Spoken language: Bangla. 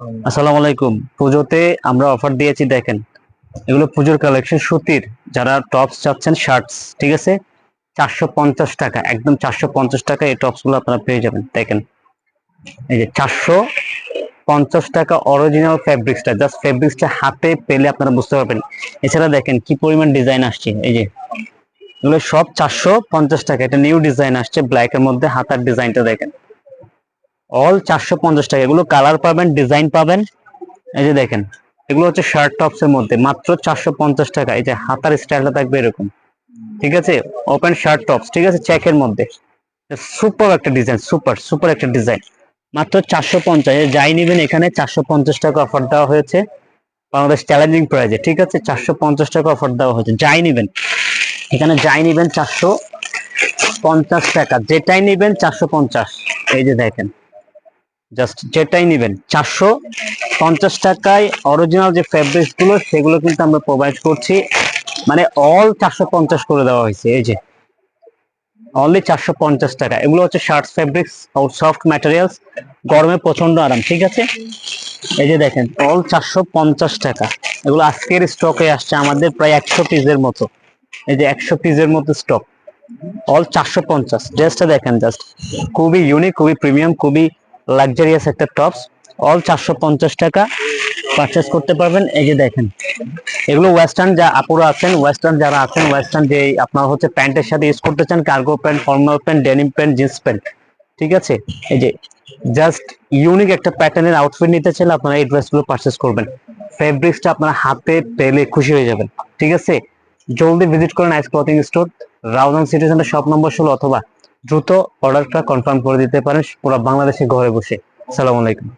আসসালামু আলাইকুম। পুজোতে আমরা অফার দিয়েছি, দেখেন। এগুলো পুজোর কালেকশন সুতির। যারা টপস চাচ্ছেন শার্টস ঠিক আছে? চারশো পঞ্চাশ টাকা, একদম চারশো পঞ্চাশ টাকা এই টপসগুলো আপনারা পেয়ে যাবেন, দেখেন। এই যে চারশো পঞ্চাশ টাকা অরিজিনাল ফেব্রিক্সটা জাস্ট ফেব্রিক্সটা হাতে পেলে আপনারা বুঝতে পারবেন। এছাড়া দেখেন কি পরিমাণ ডিজাইন আসছে, এই যে। এগুলো সব চারশো পঞ্চাশ টাকা, এটা নিউ ডিজাইন আসছে ব্ল্যাক এর মধ্যে হাতার ডিজাইনটা দেখেন। অল চারশো পঞ্চাশ টাকা। এগুলো কালার পাবেন ডিজাইন পাবেন। এই যে দেখেন, এগুলো হচ্ছে শার্ট টপস এর মধ্যে। মাত্র চারশো পঞ্চাশ টাকা। এই যে হাতার স্টাইলটা থাকবে এরকম। ঠিক আছে? ওপেন শার্ট টপস ঠিক আছে? চেকের মধ্যে। সুপার একটা ডিজাইন সুপার সুপার একটা ডিজাইন মাত্র চারশো পঞ্চাশ। যাই নিবেন এখানে, চারশো পঞ্চাশ টাকা অফার দেওয়া হয়েছে। বাংলাদেশ চ্যালেঞ্জিং প্রাইজে ঠিক আছে? চারশো পঞ্চাশ টাকা অফার দেওয়া হয়েছে। যাই নিবেন। এখানে যাই নিবেন চারশো পঞ্চাশ টাকা। যেটাই নিবেন চারশো পঞ্চাশ। এই যে দেখেন। জাস্ট যেটাই নেবেন। চারশো পঞ্চাশ টাকায় অরিজিনাল যে গুলো, সেগুলো কিন্তু আমরা প্রোভাইড করছি। মানে অল চারশো পঞ্চাশ করে দেওয়া হয়েছে, এই যে। অনলি চারশো পঞ্চাশ টাকা। এগুলো হচ্ছে শার্ট ফেব্রিক্স সফট ম্যাটেরিয়ালস গরমে প্রচণ্ড আরাম, ঠিক আছে? এই যে দেখেন অল চারশো পঞ্চাশ টাকা। এগুলো আজকের স্টকে আসছে আমাদের প্রায় একশো পিসের মতো। এই যে একশো পিসের মতো স্টক অল চারশো পঞ্চাশ। ড্রেসটা দেখেন জাস্ট খুবই ইউনিক খুবই প্রিমিয়াম খুবই লাক্সারিয়াস একটা টপস অল চারশো পঞ্চাশ টাকা পারচেস করতে পারবেন। এই যে দেখেন, এগুলো ওয়েস্টার্ন যা আপুরা আছেন ওয়েস্টার্ন যারা আছেন ওয়েস্টার্ন যে আপনারা হচ্ছে প্যান্টের সাথে ইউজ করতে চান cargo pant formal pant denim pant jeans pant ঠিক আছে? এই যে জাস্ট ইউনিক একটা প্যাটার্নের আউটফিট নিতে চাইলে আপনারা এই ড্রেসগুলো পারচেস করবেন। ফেব্রিক্সটা আপনারা হাতে পেলে খুশি হয়ে যাবেন, ঠিক আছে? জলদি ভিজিট করেন Ice clothing store Raozan city centre shop number ষোলো অথবা দ্রুত অর্ডারটা কনফার্ম করে দিতে পারেন পুরো বাংলাদেশে ঘরে বসে। সালাম আলাইকুম।